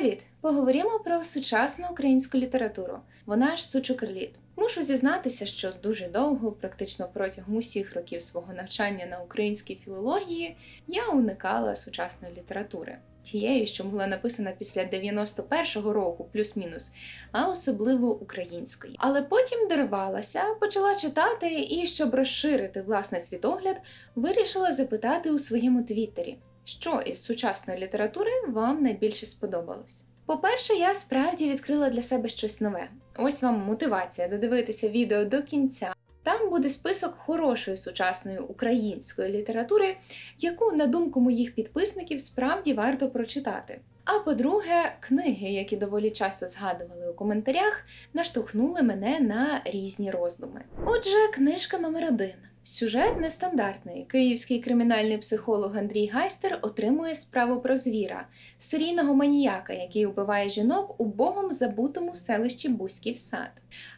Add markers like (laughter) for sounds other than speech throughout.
Привіт! Поговоримо про сучасну українську літературу. Вона ж сучукрліт. Мушу зізнатися, що дуже довго, практично протягом усіх років свого навчання на українській філології, я уникала сучасної літератури, тієї, що була написана після 91-го року, плюс-мінус, а особливо української. Але потім дорвалася, почала читати і, щоб розширити власний світогляд, вирішила запитати у своєму твіттері, що із сучасної літератури вам найбільше сподобалось. По-перше, я справді відкрила для себе щось нове. Ось вам мотивація додивитися відео до кінця. Там буде список хорошої сучасної української літератури, яку, на думку моїх підписників, справді варто прочитати. А по-друге, книги, які доволі часто згадували у коментарях, наштовхнули мене на різні роздуми. Отже, книжка номер один. Сюжет нестандартний. Київський кримінальний психолог Андрій Гайстер отримує справу про звіра, серійного маніяка, який убиває жінок у богом забутому селищі Бузьків сад.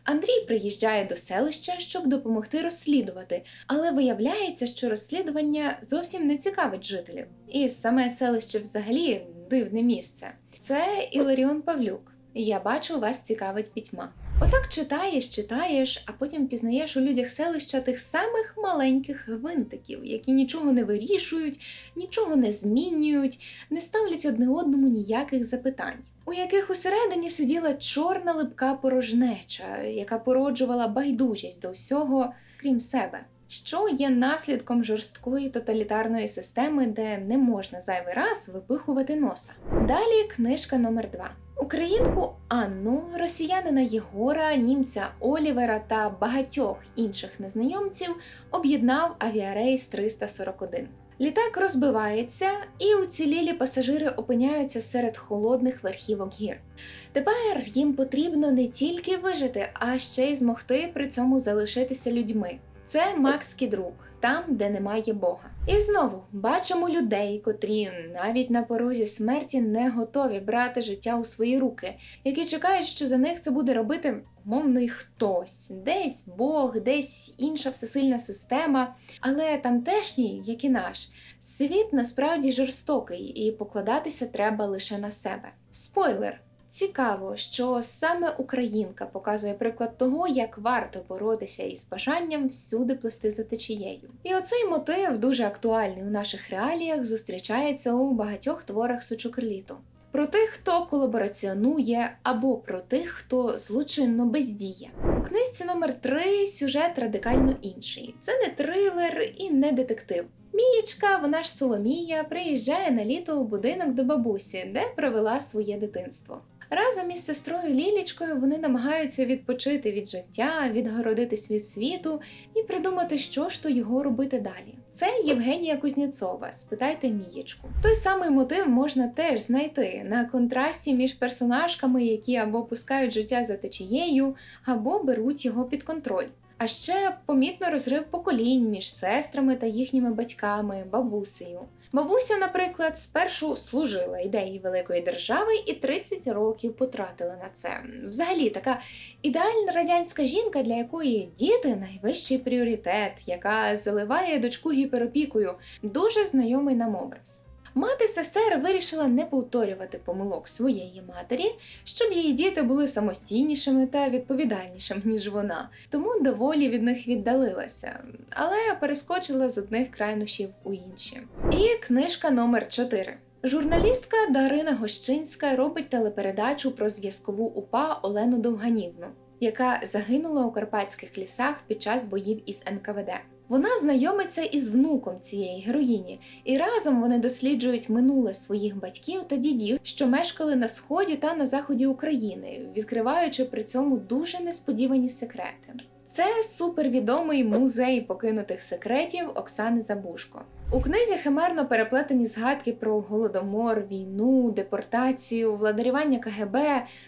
Андрій приїжджає до селища, щоб допомогти розслідувати, але виявляється, що розслідування зовсім не цікавить жителів. І саме селище взагалі дивне місце. Це Іларіон Павлюк. Я бачу, вас цікавить пітьма. Отак читаєш, читаєш, а потім пізнаєш у людях селища тих самих маленьких гвинтиків, які нічого не вирішують, нічого не змінюють, не ставлять одне одному ніяких запитань, у яких усередині сиділа чорна липка порожнеча, яка породжувала байдужість до всього, крім себе. Що є наслідком жорсткої тоталітарної системи, де не можна зайвий раз випихувати носа. Далі книжка номер 2 Українку Анну, росіянина Єгора, німця Олівера та багатьох інших незнайомців об'єднав авіарейс 341. Літак розбивається, і уцілілі пасажири опиняються серед холодних верхівок гір. Тепер їм потрібно не тільки вижити, а ще й змогти при цьому залишитися людьми. Це Макський друг, там, де немає Бога. І знову бачимо людей, котрі навіть на порозі смерті не готові брати життя у свої руки, які чекають, що за них це буде робити умовний хтось, десь Бог, десь інша всесильна система. Але тамтешній, як і наш, світ насправді жорстокий, і покладатися треба лише на себе. Спойлер. Цікаво, що саме Українка показує приклад того, як варто боротися із бажанням всюди плести за течією. І оцей мотив, дуже актуальний у наших реаліях, зустрічається у багатьох творах Сучукрліту. Про тих, хто колабораціонує, або про тих, хто злочинно бездіє. У книжці номер 3 сюжет радикально інший. Це не трилер і не детектив. Мієчка, вона ж Соломія, приїжджає на літо у будинок до бабусі, де провела своє дитинство. Разом із сестрою Лілічкою вони намагаються відпочити від життя, відгородитись від світу і придумати, що ж то його робити далі. Це Євгенія Кузніцова. Спитайте Мієчку. Той самий мотив можна теж знайти на контрасті між персонажками, які або пускають життя за течією, або беруть його під контроль. А ще помітно розрив поколінь між сестрами та їхніми батьками, бабусею. Бабуся, наприклад, спершу служила ідеї великої держави і 30 років потратила на це. Взагалі, така ідеальна радянська жінка, для якої діти найвищий пріоритет, яка заливає дочку гіперопікою, дуже знайомий нам образ. Мати сестер вирішила не повторювати помилок своєї матері, щоб її діти були самостійнішими та відповідальнішими, ніж вона, тому доволі від них віддалилася, але перескочила з одних крайнощів у інші. І книжка номер 4 Журналістка Дарина Гощинська робить телепередачу про зв'язкову упа Олену Довганівну, яка загинула у карпатських лісах під час боїв із НКВД. Вона знайомиться із внуком цієї героїні, і разом вони досліджують минуле своїх батьків та дідів, що мешкали на сході та на заході України, відкриваючи при цьому дуже несподівані секрети. Це супервідомий музей покинутих секретів Оксани Забушко. У книзі химерно переплетені згадки про голодомор, війну, депортацію, владарювання КГБ,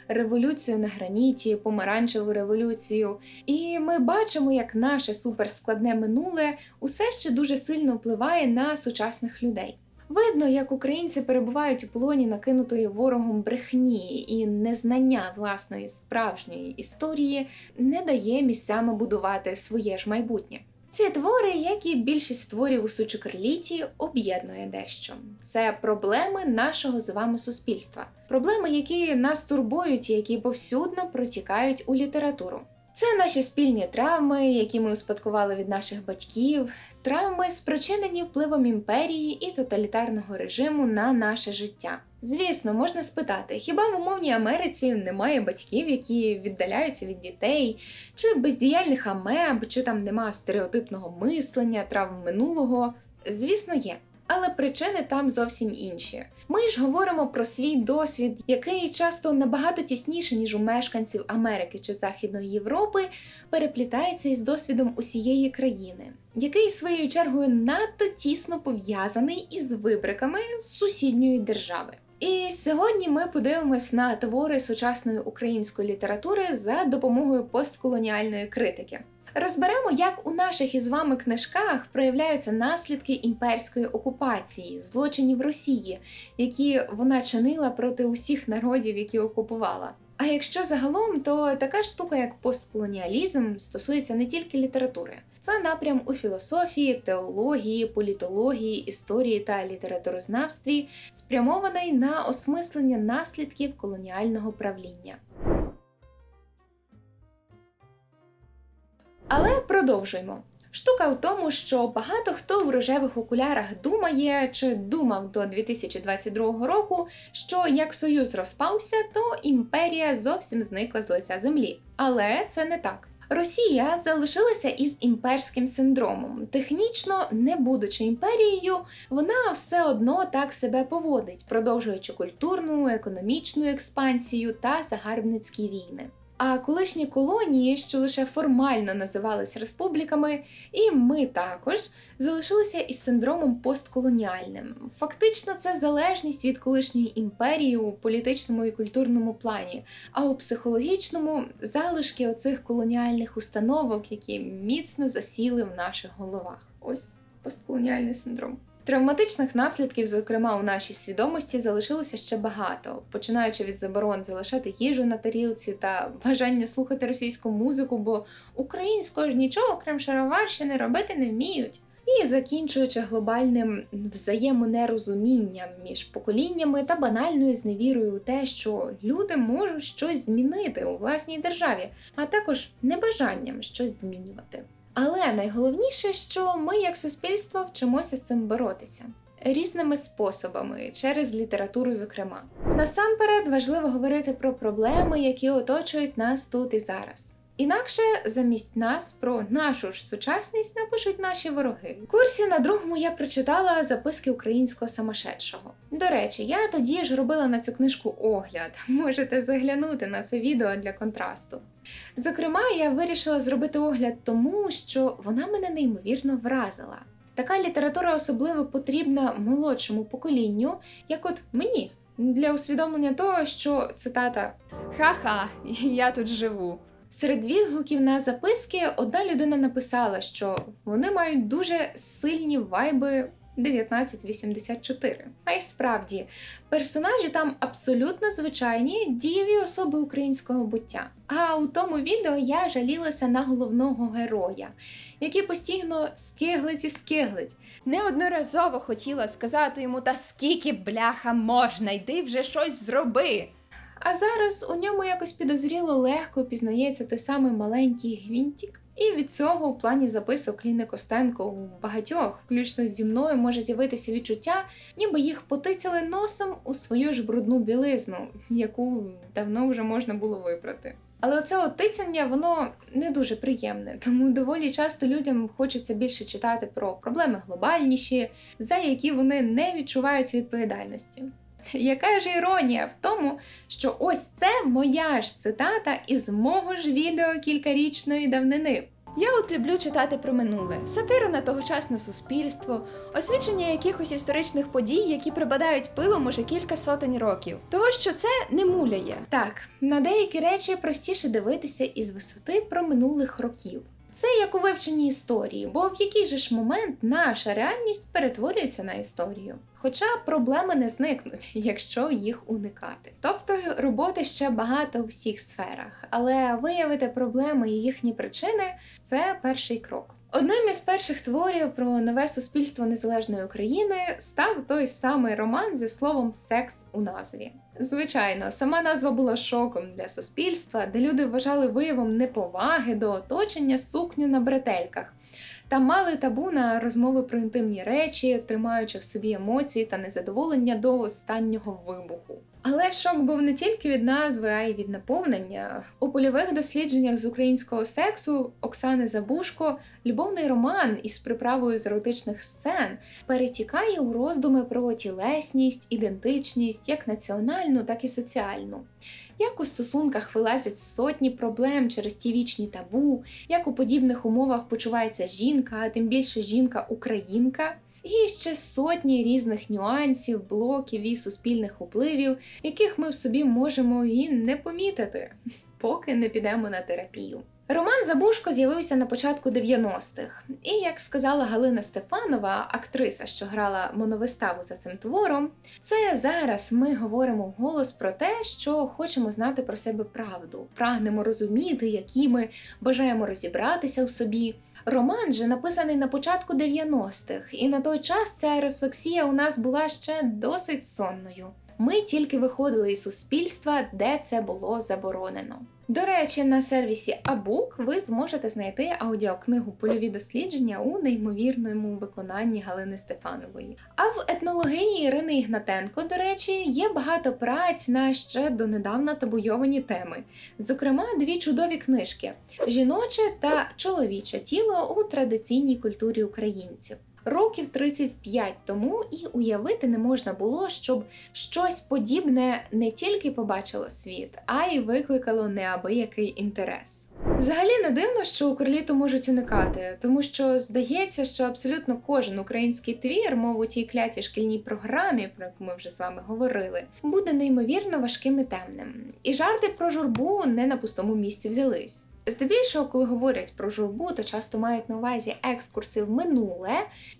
революцію на граніті, помаранчеву революцію. І ми бачимо, як наше суперскладне минуле усе ще дуже сильно впливає на сучасних людей. Видно, як українці перебувають у полоні накинутої ворогом брехні, і незнання власної справжньої історії не дає місцями будувати своє ж майбутнє. Ці твори, як і більшість творів у Сучукрліті, об'єднує дещо. Це проблеми нашого з вами суспільства, проблеми, які нас турбують і які повсюдно протікають у літературу. Це наші спільні травми, які ми успадкували від наших батьків, травми, спричинені впливом імперії і тоталітарного режиму на наше життя. Звісно, можна спитати, хіба в умовній Америці немає батьків, які віддаляються від дітей, чи бездіяльних амеб, чи там нема стереотипного мислення, травм минулого? Звісно, є. Але причини там зовсім інші. Ми ж говоримо про свій досвід, який часто набагато тісніше, ніж у мешканців Америки чи Західної Європи, переплітається із досвідом усієї країни, який своєю чергою надто тісно пов'язаний із вибриками сусідньої держави. І сьогодні ми подивимось на твори сучасної української літератури за допомогою постколоніальної критики. Розберемо, як у наших із вами книжках проявляються наслідки імперської окупації, злочинів Росії, які вона чинила проти усіх народів, які окупувала. А якщо загалом, то така штука, як постколоніалізм, стосується не тільки літератури. Це напрям у філософії, теології, політології, історії та літературознавстві, спрямований на осмислення наслідків колоніального правління. Але продовжуємо. Штука в тому, що багато хто в рожевих окулярах думає чи думав до 2022 року, що як союз розпався, то імперія зовсім зникла з лиця землі. Але це не так. Росія залишилася із імперським синдромом. Технічно, не будучи імперією, вона все одно так себе поводить, продовжуючи культурну, економічну експансію та загарбницькі війни. А колишні колонії, що лише формально називались республіками, і ми також залишилися із синдромом постколоніальним. Фактично, це залежність від колишньої імперії у політичному і культурному плані, а у психологічному залишки оцих колоніальних установок, які міцно засіли в наших головах. Ось постколоніальний синдром. Травматичних наслідків, зокрема у нашій свідомості, залишилося ще багато, починаючи від заборон залишати їжу на тарілці та бажання слухати російську музику, бо українською ж нічого, крім шароварщини, робити не вміють. І закінчуючи глобальним взаємонерозумінням між поколіннями та банальною зневірою у те, що люди можуть щось змінити у власній державі, а також небажанням щось змінювати. Але найголовніше, що ми, як суспільство, вчимося з цим боротися різними способами, через літературу, зокрема. Насамперед важливо говорити про проблеми, які оточують нас тут і зараз. Інакше замість нас про нашу ж сучасність напишуть наші вороги. В курсі на другому я прочитала записки українського самошедшого. До речі, я тоді ж робила на цю книжку огляд. (laughs) Можете заглянути на це відео для контрасту. Зокрема, я вирішила зробити огляд тому, що вона мене неймовірно вразила. Така література особливо потрібна молодшому поколінню, як от мені, для усвідомлення того, що цитата Ха-ха, (laughs) я тут живу. Серед відгуків на записки одна людина написала, що вони мають дуже сильні вайби 1984. А й справді, персонажі там абсолютно звичайні дієві особи українського буття. А у тому відео я жалілася на головного героя, який постійно скиглить і скиглить. Неодноразово хотіла сказати йому, та скільки бляха можна, йди вже щось зроби. А зараз у ньому якось підозріло легко пізнається той самий маленький гвинтик. І від цього у плані записок Ліни Костенко у багатьох, включно зі мною, може з'явитися відчуття, ніби їх потицяли носом у свою ж брудну білизну, яку давно вже можна було випрати. Але оце отицяння, воно не дуже приємне, тому доволі часто людям хочеться більше читати про проблеми глобальніші, за які вони не відчувають відповідальності. Яка ж іронія в тому, що ось це моя ж цитата із мого ж відео кількарічної давнини. Я от люблю читати про минуле, сатиру на тогочасне суспільство, освічення якихось історичних подій, які припадають пилом уже кілька сотень років. Того, що це не муляє. Так, на деякі речі простіше дивитися із висоти про минулих років. Це як у вивченні історії, бо в який же ж момент наша реальність перетворюється на історію. Хоча проблеми не зникнуть, (laughs) якщо їх уникати. Тобто роботи ще багато у всіх сферах, але виявити проблеми і їхні причини це перший крок. Одним із перших творів про нове суспільство незалежної України став той самий роман зі словом секс у назві. Звичайно, сама назва була шоком для суспільства, де люди вважали виявом неповаги до оточення сукню на бретельках. Та мали табу на розмови про інтимні речі, тримаючи в собі емоції та незадоволення до останнього вибуху. Але шок був не тільки від назви, а й від наповнення. У польових дослідженнях з українського сексу Оксани Забушко любовний роман із приправою з еротичних сцен перетікає у роздуми про тілесність, ідентичність, як національну, так і соціальну. Як у стосунках вилазять сотні проблем через ті вічні табу, як у подібних умовах почувається жінка, а тим більше жінка-українка, і ще сотні різних нюансів, блоків і суспільних впливів, яких ми в собі можемо і не помітити, поки не підемо на терапію. Роман Забушко з'явився на початку 90-х, і як сказала Галина Стефанова, актриса, що грала моновиставу за цим твором, це зараз ми говоримо вголос про те, що хочемо знати про себе правду, прагнемо розуміти, які ми бажаємо розібратися у собі. Роман же написаний на початку 90-х, і на той час ця рефлексія у нас була ще досить сонною. Ми тільки виходили із суспільства, де це було заборонено. До речі, на сервісі Абук ви зможете знайти аудіокнигу Польові дослідження у неймовірному виконанні Галини Стефанової. А в етнологині Ірини Ігнатенко, до речі, є багато праць на ще донедавна табуйовані теми. Зокрема, дві чудові книжки: жіноче та чоловіче тіло у традиційній культурі українців. Років 35 тому і уявити не можна було, щоб щось подібне не тільки побачило світ, а й викликало неабиякий інтерес. Взагалі не дивно, що у Карліту можуть уникати, тому що здається, що абсолютно кожен український твір, мов у тій клятій шкільній програмі, про яку ми вже з вами говорили, буде неймовірно важким і темним. І жарти про журбу не на пустому місці взялись. Здебільшого, коли говорять про журбу, то часто мають на увазі екскурси в минуле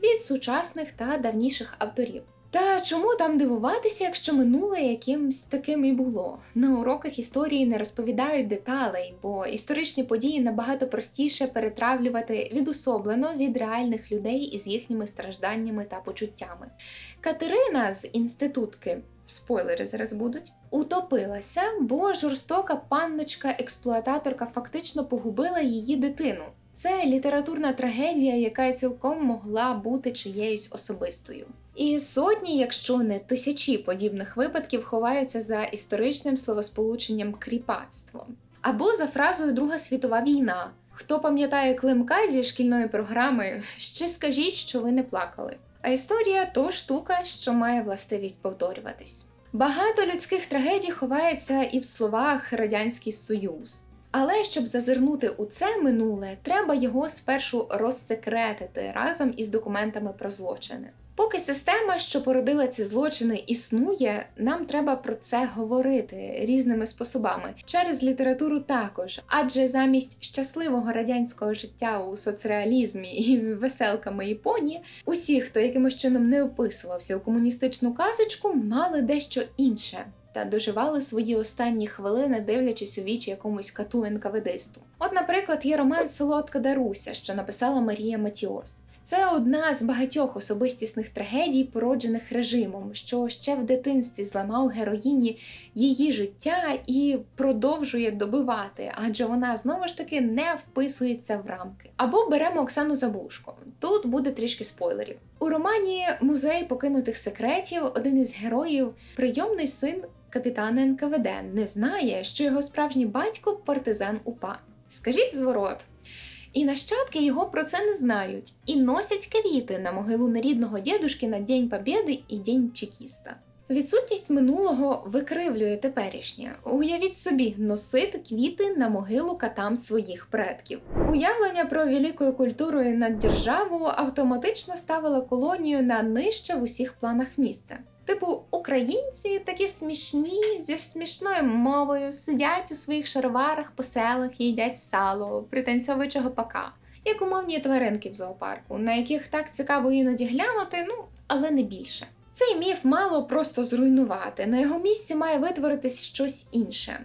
від сучасних та давніших авторів. Та чому там дивуватися, якщо минуле якимсь таким і було? На уроках історії не розповідають деталей, бо історичні події набагато простіше перетравлювати відособлено від реальних людей із їхніми стражданнями та почуттями. Катерина з інститутки. Спойлери зараз будуть. Утопилася, бо жорстока панночка-експлуататорка фактично погубила її дитину. Це літературна трагедія, яка цілком могла бути чиєюсь особистою. І сотні, якщо не тисячі подібних випадків ховаються за історичним словосполученням кріпацтво або за фразою Друга світова війна. Хто пам'ятає Климка зі шкільної програми, ще скажіть, що ви не плакали. А історія то штука, що має властивість повторюватись. Багато людських трагедій ховається і в словах Радянський Союз. Але щоб зазирнути у це минуле, треба його спершу розсекретити разом із документами про злочини. Поки система, що породила ці злочини, існує, нам треба про це говорити різними способами через літературу також. Адже замість щасливого радянського життя у соцреалізмі із веселками і поні, усі, хто якимось чином не вписувався у комуністичну казочку, мали дещо інше. Та доживали свої останні хвилини, дивлячись у вічі якомусь кату НКВДисту. От, наприклад, є роман Солодка Даруся, що написала Марія Матіос. Це одна з багатьох особистісних трагедій, породжених режимом, що ще в дитинстві зламав героїні її життя і продовжує добивати, адже вона знову ж таки не вписується в рамки. Або беремо Оксану Забушко. Тут буде трішки спойлерів. У романі Музей покинутих секретів один із героїв, прийомний син капітана НКВД, не знає, що його справжній батько партизан УПА. Скажіть зворот. І нащадки його про це не знають і носять квіти на могилу нерідного дідушки на День Побєди і День Чекіста. Відсутність минулого викривлює теперішнє. Уявіть собі, носити квіти на могилу катам своїх предків. Уявлення про великою культурою над державу автоматично ставило колонію на нижче в усіх планах місця. Типу, українці такі смішні зі смішною мовою сидять у своїх шароварах по селах і їдять сало, пританцьовуючи гопака, як умовні тваринки в зоопарку, на яких так цікаво іноді глянути, ну але не більше. Цей міф мало просто зруйнувати. На його місці має витворитись щось інше.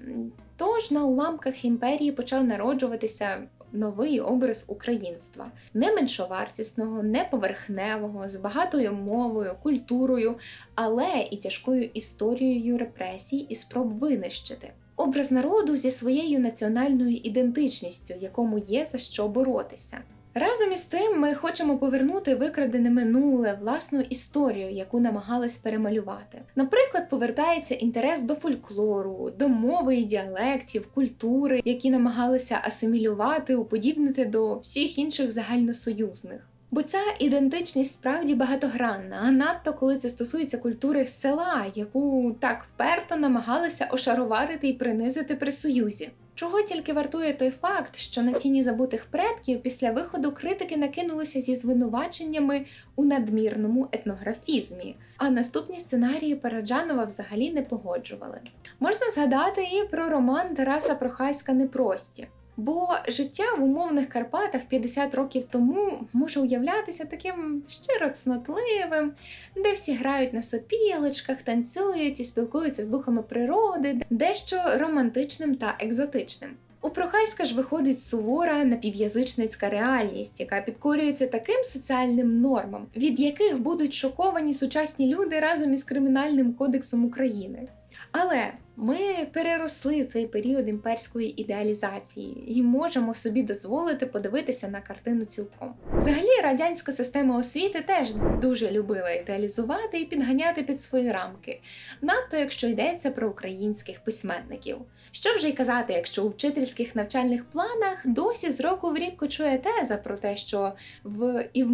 Тож на уламках імперії почав народжуватися новий образ українства, не меншовартісного, не поверхневого, з багатою мовою, культурою, але і тяжкою історією репресій і спроб винищити. Образ народу зі своєю національною ідентичністю, якому є за що боротися. Разом із тим, ми хочемо повернути викрадене минуле власну історію, яку намагались перемалювати. Наприклад, повертається інтерес до фольклору, до мови і діалектів, культури, які намагалися асимілювати, уподібнити до всіх інших загальносоюзних. Бо ця ідентичність справді багатогранна, а надто коли це стосується культури села, яку так вперто намагалися ошароварити і принизити при союзі. Чого тільки вартує той факт, що на тіні забутих предків після виходу критики накинулися зі звинуваченнями у надмірному етнографізмі, а наступні сценарії Параджанова взагалі не погоджували. Можна згадати і про роман Тараса Прохаська Непрості. Бо життя в умовних Карпатах 50 років тому може уявлятися таким щиро цнотливим, де всі грають на сопілочках, танцюють і спілкуються з духами природи, дещо романтичним та екзотичним. У Прохайська ж виходить сувора напів'язичницька реальність, яка підкорюється таким соціальним нормам, від яких будуть шоковані сучасні люди разом із Кримінальним кодексом України. Але ми переросли цей період імперської ідеалізації і можемо собі дозволити подивитися на картину цілком. Взагалі, радянська система освіти теж дуже любила ідеалізувати і підганяти під свої рамки, надто якщо йдеться про українських письменників. Що вже й казати, якщо у вчительських навчальних планах досі з року в рік кочує теза про те, що в і в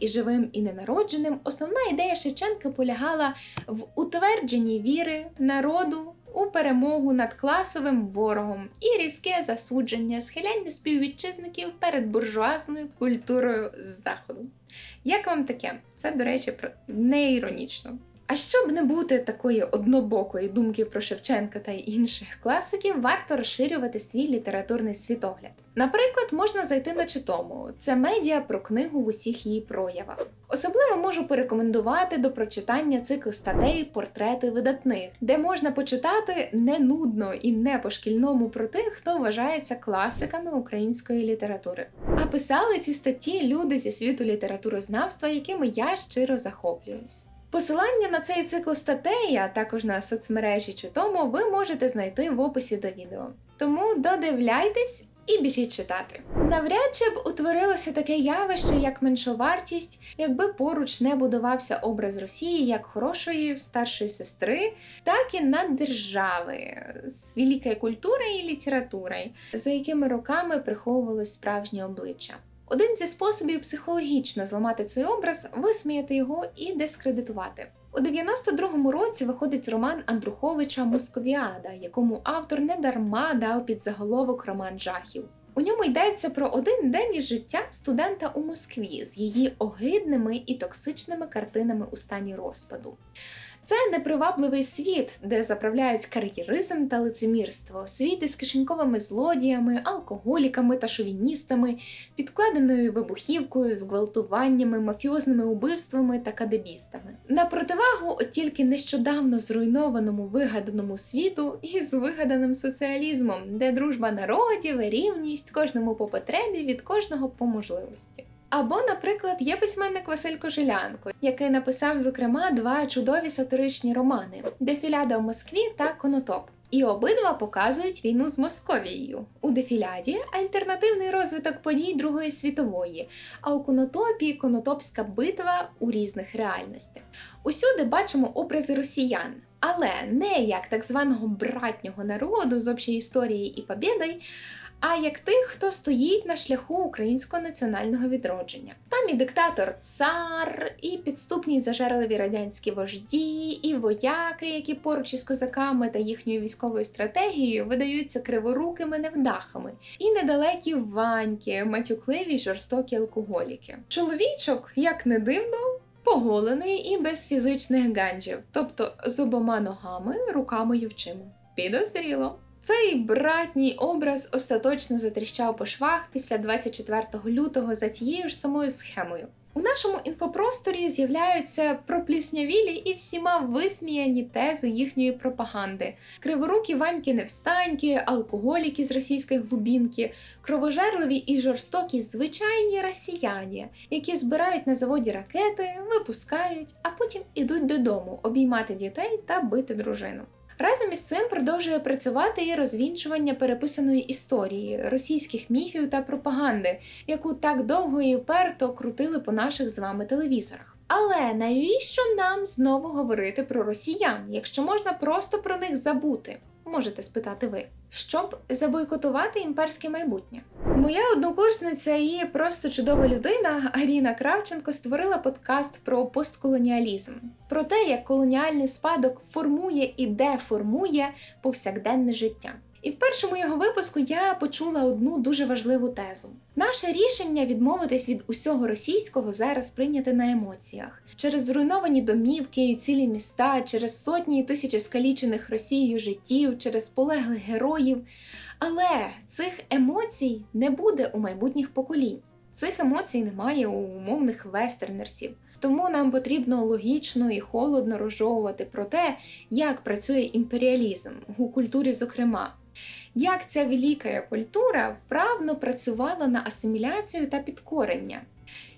і живим, і ненародженим основна ідея Шевченка полягала в утвердженні віри народу у перемогу над класовим ворогом і різке засудження схиляння співвітчизників перед буржуазною культурою з заходу. Як вам таке? Це, до речі, не іронічно. А щоб не бути такої однобокої думки про Шевченка та інших класиків, варто розширювати свій літературний світогляд. Наприклад, можна зайти на читому. Це медіа про книгу в усіх її проявах. Особливо можу порекомендувати до прочитання цикл статей Портрети видатних, де можна почитати не нудно і не по шкільному про тих, хто вважається класиками української літератури. А писали ці статті люди зі світу літературознавства, якими я щиро захоплююсь. Посилання на цей цикл статей, а також на соцмережі чи тому, ви можете знайти в описі до відео. Тому додивляйтесь і біжіть читати. Навряд чи б утворилося таке явище, як меншовартість, якби поруч не будувався образ Росії як хорошої старшої сестри, так і наддержави з великою культурою і літературою, за якими роками приховувалось справжнє обличчя. Один зі способів психологічно зламати цей образ висміяти його і дискредитувати. У 92-му році виходить роман Андруховича Московіада, якому автор недарма дав під заголовок роман жахів. У ньому йдеться про один день із життя студента у Москві з її огидними і токсичними картинами у стані розпаду. Це непривабливий світ, де заправляють кар'єризм та лицемірство, світ із кишеньковими злодіями, алкоголіками та шовіністами, підкладеною вибухівкою, зґвалтуваннями, мафіозними убивствами та кадебістами. На противагу от тільки нещодавно зруйнованому вигаданому світу із вигаданим соціалізмом, де дружба народів, рівність кожному по потребі від кожного по можливості. Або, наприклад, є письменник Василь Кожелянко, який написав, зокрема, два чудові сатиричні романи Дефіляда в Москві та Конотоп. І обидва показують війну з Московією. У дефіляді альтернативний розвиток подій Другої світової, а у конотопі конотопська битва у різних реальностях. Усюди бачимо образи росіян, але не як так званого братнього народу з общої історії і побєдой, а як тих, хто стоїть на шляху українського національного відродження. Там і диктатор цар, і підступні зажерливі радянські вожді, і вояки, які поруч із козаками та їхньою військовою стратегією видаються криворукими невдахами, і недалекі ваньки, матюкливі жорстокі алкоголіки. Чоловічок, як не дивно. Поголений і без фізичних ганджів, тобто з обома ногами, руками й очима. Підозріло. Цей братній образ остаточно затріщав по швах після 24 лютого за тією ж самою схемою. У нашому інфопросторі з'являються пропліснявілі і всіма висміяні тези їхньої пропаганди: криворукі ваньки невстаньки, алкоголіки з російської глубінки, кровожерливі і жорстокі звичайні росіяни, які збирають на заводі ракети, випускають, а потім ідуть додому обіймати дітей та бити дружину. Разом із цим продовжує працювати і розвінчування переписаної історії, російських міфів та пропаганди, яку так довго і вперто крутили по наших з вами телевізорах. Але навіщо нам знову говорити про росіян, якщо можна просто про них забути? Можете спитати ви, щоб забойкотувати імперське майбутнє. Моя однокурсниця і просто чудова людина Аріна Кравченко створила подкаст про постколоніалізм, про те, як колоніальний спадок формує і деформує повсякденне життя. І в першому його випуску я почула одну дуже важливу тезу: наше рішення відмовитись від усього російського зараз прийняте на емоціях через зруйновані домівки і цілі міста, через сотні і тисячі скалічених Росією життів, через полеглих героїв. Але цих емоцій не буде у майбутніх поколінь. Цих емоцій немає у умовних вестернерсів. Тому нам потрібно логічно і холодно розжовувати про те, як працює імперіалізм у культурі, зокрема, як ця велика культура вправно працювала на асиміляцію та підкорення.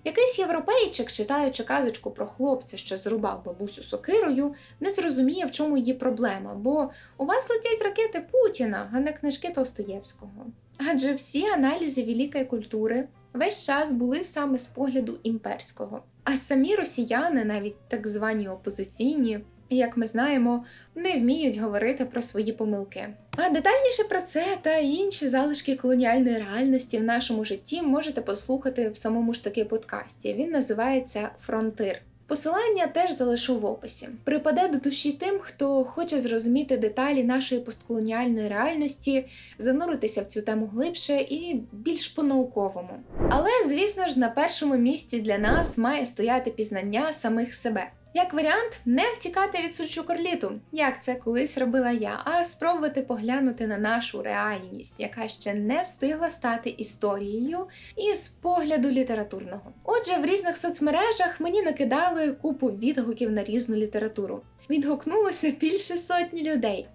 Якийсь європейчик, читаючи казочку про хлопця, що зрубав бабусю сокирою, не зрозуміє, в чому її проблема, бо у вас летять ракети Путіна, а не книжки Толстоєвського. Адже всі аналізи великої культури весь час були саме з погляду імперського. А самі росіяни, навіть так звані опозиційні, як ми знаємо, не вміють говорити про свої помилки. А детальніше про це та інші залишки колоніальної реальності в нашому житті можете послухати в самому ж таки подкасті. Він називається Фронтир. Посилання теж залишу в описі. Припаде до душі тим, хто хоче зрозуміти деталі нашої постколоніальної реальності, зануритися в цю тему глибше і більш по-науковому. Але, звісно ж, на першому місці для нас має стояти пізнання самих себе. Як варіант, не втікати від сучу корліту, як це колись робила я, а спробувати поглянути на нашу реальність, яка ще не встигла стати історією із погляду літературного. Отже, в різних соцмережах мені накидали купу відгуків на різну літературу. Відгукнулося більше сотні людей.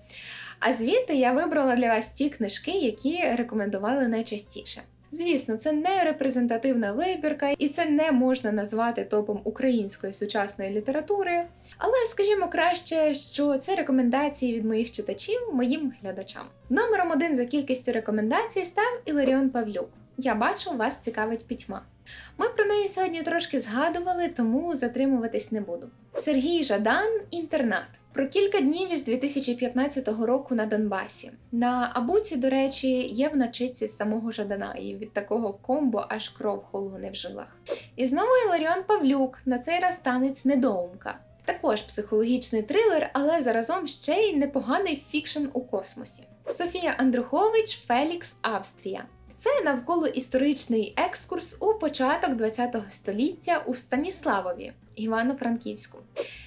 А звідти я вибрала для вас ті книжки, які рекомендували найчастіше. Звісно, це не репрезентативна вибірка, і це не можна назвати топом української сучасної літератури. Але скажімо краще, що це рекомендації від моїх читачів, моїм глядачам. Номером один за кількістю рекомендацій став Іларіон Павлюк. Я бачу, вас цікавить пітьма. Ми про неї сьогодні трошки згадували, тому затримуватись не буду. Сергій Жадан інтернат. Про кілька днів із 2015 року на Донбасі. На Абуці, до речі, є вначиці з самого Жадана, і від такого комбо аж кров холоне в жилах. І знову Іларіон Павлюк, на цей раз танець недоумка. Також психологічний трилер, але заразом ще й непоганий фікшн у космосі. Софія Андрухович Фелікс Австрія. Це навколо історичний екскурс у початок ХХ століття у Станіславові, Івано-Франківську.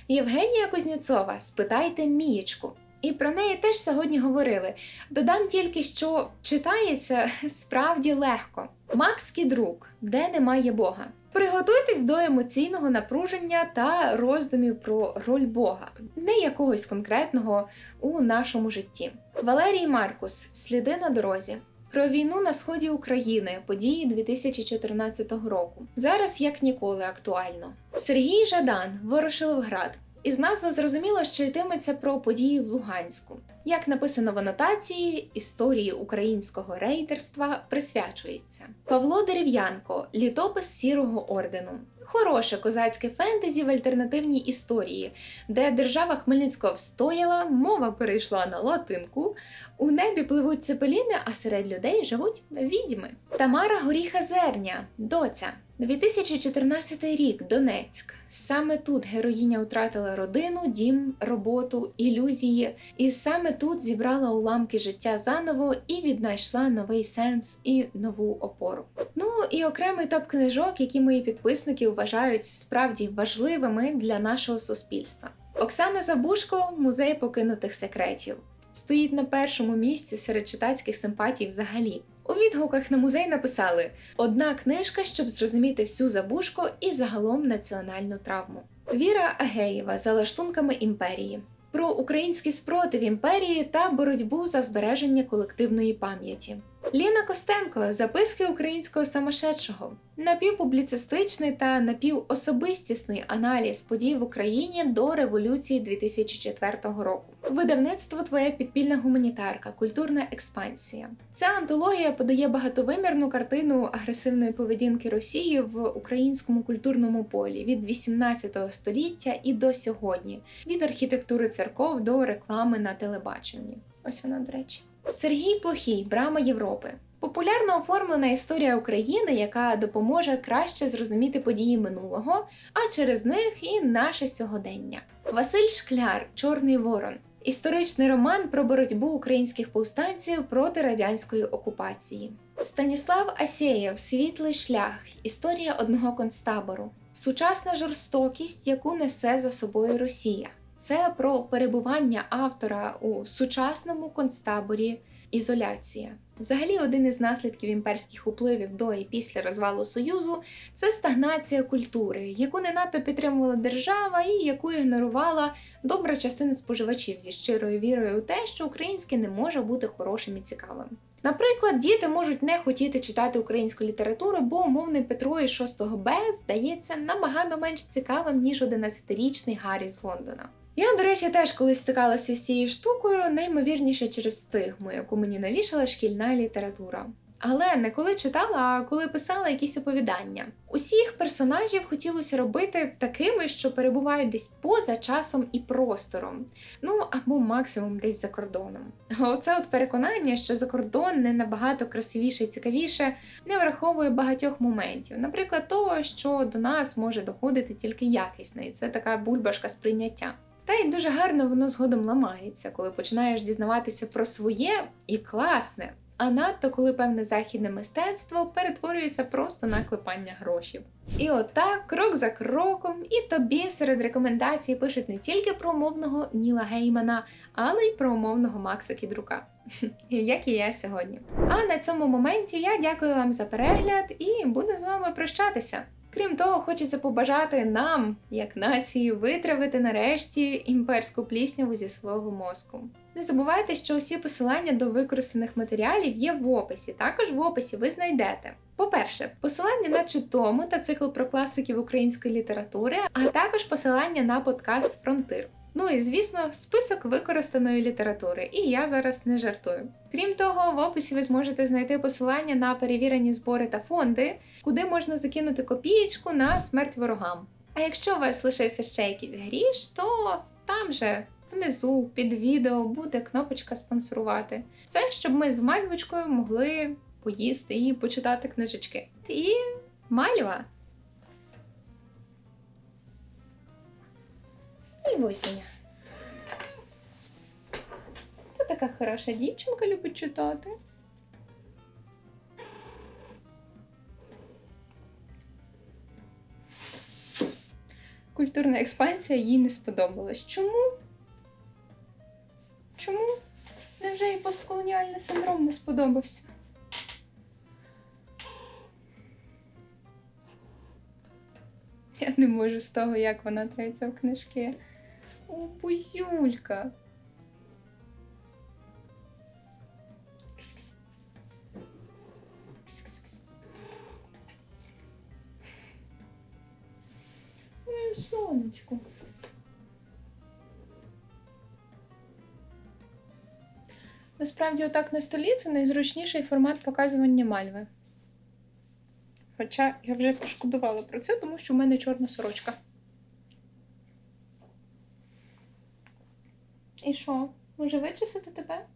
Євгенія Кузнєцова Спитайте Мієчку. І про неї теж сьогодні говорили. Додам тільки, що читається справді легко. Макс Кідрук, де немає Бога. Приготуйтесь до емоційного напруження та роздумів про роль Бога, не якогось конкретного у нашому житті. Валерій Маркус Сліди на дорозі. Про війну на сході України, події 2014 року. Зараз як ніколи актуально. Сергій Жадан, Ворошиловград. Із назви зрозуміло, що йтиметься про події в Луганську. Як написано в анотації, історії українського рейдерства присвячується Павло Дерев'янко, літопис сірого ордену. Хороше козацьке фентезі в альтернативній історії, де держава Хмельницького встояла, мова перейшла на латинку, у небі пливуть цепеліни, а серед людей живуть відьми. Тамара Горіха Зерня, доця. 2014 рік, Донецьк. Саме тут героїня втратила родину, дім, роботу, ілюзії, і саме тут зібрала уламки життя заново і віднайшла новий сенс і нову опору. Ну і окремий топ книжок, які мої підписники вважають справді важливими для нашого суспільства. Оксана Забушко, музей покинутих секретів. Стоїть на першому місці серед читацьких симпатій взагалі. У відгуках на музей написали: одна книжка, щоб зрозуміти всю забушку і загалом національну травму. Віра Агеєва за лаштунками імперії про український спротив імперії та боротьбу за збереження колективної пам'яті. Ліна Костенко записки українського самошедшого, напівпубліцистичний та напівособистісний аналіз подій в Україні до революції 2004 року. Видавництво Твоя підпільна гуманітарка, культурна експансія. Ця антологія подає багатовимірну картину агресивної поведінки Росії в українському культурному полі від 18 століття і до сьогодні, від архітектури церков до реклами на телебаченні. Ось вона, до речі. Сергій Плохій, Брама Європи. Популярно оформлена історія України, яка допоможе краще зрозуміти події минулого, а через них і наше сьогодення. Василь Шкляр, Чорний Ворон. Історичний роман про боротьбу українських повстанців проти радянської окупації. Станіслав Асєєв Світлий шлях. Історія одного концтабору. Сучасна жорстокість, яку несе за собою Росія. Це про перебування автора у сучасному концтаборі ізоляція. Взагалі, один із наслідків імперських впливів до і після розвалу Союзу це стагнація культури, яку не надто підтримувала держава і яку ігнорувала добра частина споживачів зі щирою вірою у те, що українське не може бути хорошим і цікавим. Наприклад, діти можуть не хотіти читати українську літературу, бо умовний Петро із 6 Б здається набагато менш цікавим, ніж 11-річний Гаррі з Лондона. Я, до речі, теж колись стикалася з цією штукою, неймовірніше через стигму, яку мені навішала шкільна література. Але не коли читала, а коли писала якісь оповідання. Усіх персонажів хотілося робити такими, що перебувають десь поза часом і простором, ну або максимум десь за кордоном. Оце от переконання, що за кордон не набагато красивіше і цікавіше, не враховує багатьох моментів. Наприклад, того, що до нас може доходити тільки якісно, і це така бульбашка сприйняття. Та й дуже гарно воно згодом ламається, коли починаєш дізнаватися про своє і класне. А надто коли певне західне мистецтво перетворюється просто на клепання грошів. І отак, крок за кроком, і тобі серед рекомендацій пишуть не тільки про умовного Ніла Геймана, але й про умовного Макса Кідрука, (laughs) як і я сьогодні. А на цьому моменті я дякую вам за перегляд і буду з вами прощатися. Крім того, хочеться побажати нам, як нації, витравити нарешті імперську плісняву зі свого мозку. Не забувайте, що усі посилання до використаних матеріалів є в описі. Також в описі ви знайдете. По-перше, посилання на читому та цикл про класиків української літератури, а також посилання на подкаст Фронтир. Ну і звісно, список використаної літератури, і я зараз не жартую. Крім того, в описі ви зможете знайти посилання на перевірені збори та фонди, куди можна закинути копієчку на смерть ворогам. А якщо у вас лишився ще якийсь гріш, то там же внизу під відео буде кнопочка спонсорувати. Це щоб ми з мальвочкою могли поїсти і почитати книжечки. І мальва! І бусіня. Хто така хороша дівчинка любить читати? Культурна експансія їй не сподобалась. Чому? Чому? Невже і постколоніальний синдром не сподобався? Я не можу з того, як вона треться в книжки. О, бузюлька. Кс-кс-кс. Ой, сонечко. Насправді, отак на столі це найзручніший формат показування мальви. Хоча я вже пошкодувала про це, тому що в мене чорна сорочка. І що? Може вичесати тебе?